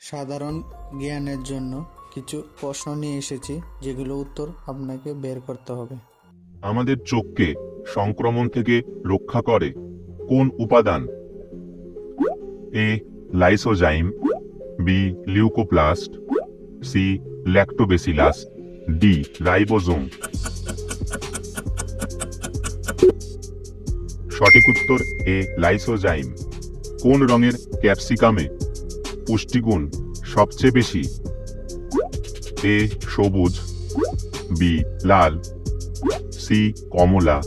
সাধারণ জ্ঞানের জন্য কিছু প্রশ্ন নিয়ে এসেছি, যেগুলো উত্তর আপনাকে বের করতে হবে। আমাদের চোখকে সংক্রমণ থেকে রক্ষা করে কোন উপাদান? A, lysozyme, B, leucoplast, C, lactobacillus, D, ribosome. সঠিক উত্তর, এ, লাইসোজাইম। কোন রঙের ক্যাপসিকামে পুষ্টিগুণ সবচেয়ে বেশি। এ, সবুজ, বি, লাল, সি, কমলা,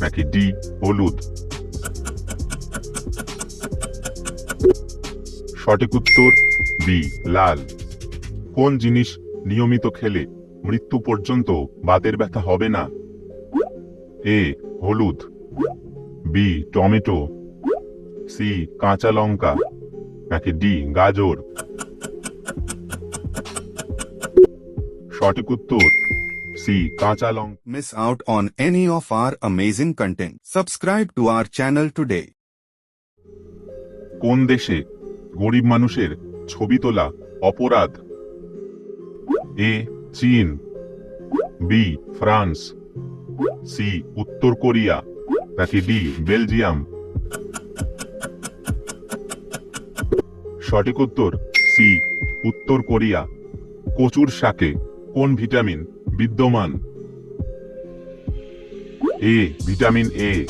নাকি ডি, হলুদ। সঠিক উত্তর, বি, লাল। কোন জিনিস নিয়মিত খেলে মৃত্যু পর্যন্ত বাতের ব্যথা হবে না? এ, হলুদ, বি, টমেটো, সি, কাঁচা লঙ্কা নাকি ডি গাজর সঠিক উত্তর সি কাঁচা লঙ্কা miss out on any of our amazing content. Subscribe to our channel today. কোন দেশে গরিব মানুষের ছবি তোলা অপরাধ এ চীন বি ফ্রান্স সি উত্তর কোরিয়া নাকি ডি বেলজিয়াম সঠিক উত্তর, সি, উত্তর কোরিয়া। কচুর শাকে কোন ভিটামিন বিদ্যমান? A, vitamin A.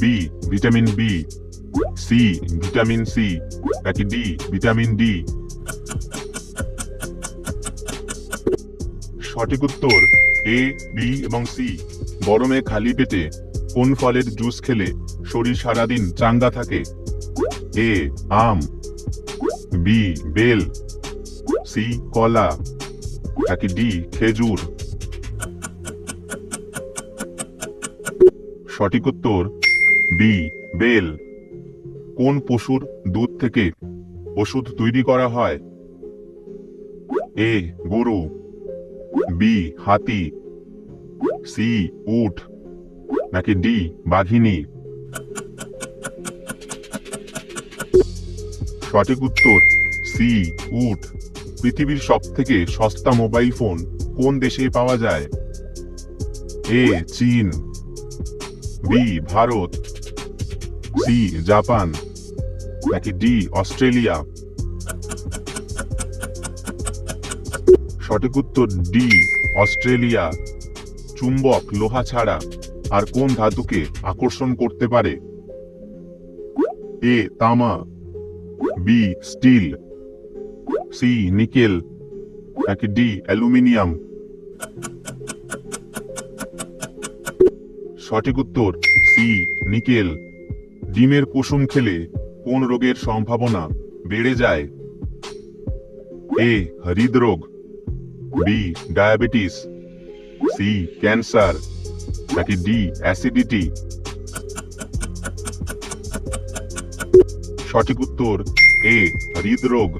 B, vitamin B. C, vitamin C. নাকি ডি, ভিটামিন ডি? সঠিক উত্তর, এ, বি এবং সি। গরমে খালি পেটে কোন ফলের জুস খেলে শরীর সারাদিন চাঙ্গা থাকে? এ, আম। বি বেল সি কলা নাকি ডি খেজুর। সঠিক উত্তর বি বেল কোন পশুর দুধ থেকে ওষুধ তৈরি করা হয়? এ গরু। বি হাতি। সি উট। নাকি ডি বাঘিনী। সঠিক উত্তর, সি, উট। পৃথিবীর সব থেকে সস্তা মোবাইল ফোন কোন দেশে পাওয়া যায়? এ, চীন। বি, ভারত। C, Japan. নাকি ডি, অস্ট্রেলিয়া? সঠিক উত্তর, ডি, অস্ট্রেলিয়া। চুম্বক, লোহা ছাড়া আর কোন ধাতুকে আকর্ষণ করতে পারে? এ, তামা। বি স্টিল সি নিকেল নাকি ডি অ্যালুমিনিয়াম সঠিক উত্তর সি নিকেল ডিমের কুসুম খেলে কোন রোগের সম্ভাবনা বেড়ে যায়? এ হৃদরোগ. B diabetes. C cancer. নাকি ডি অ্যাসিডিটি? সঠিক উত্তর এ হৃদরোগ।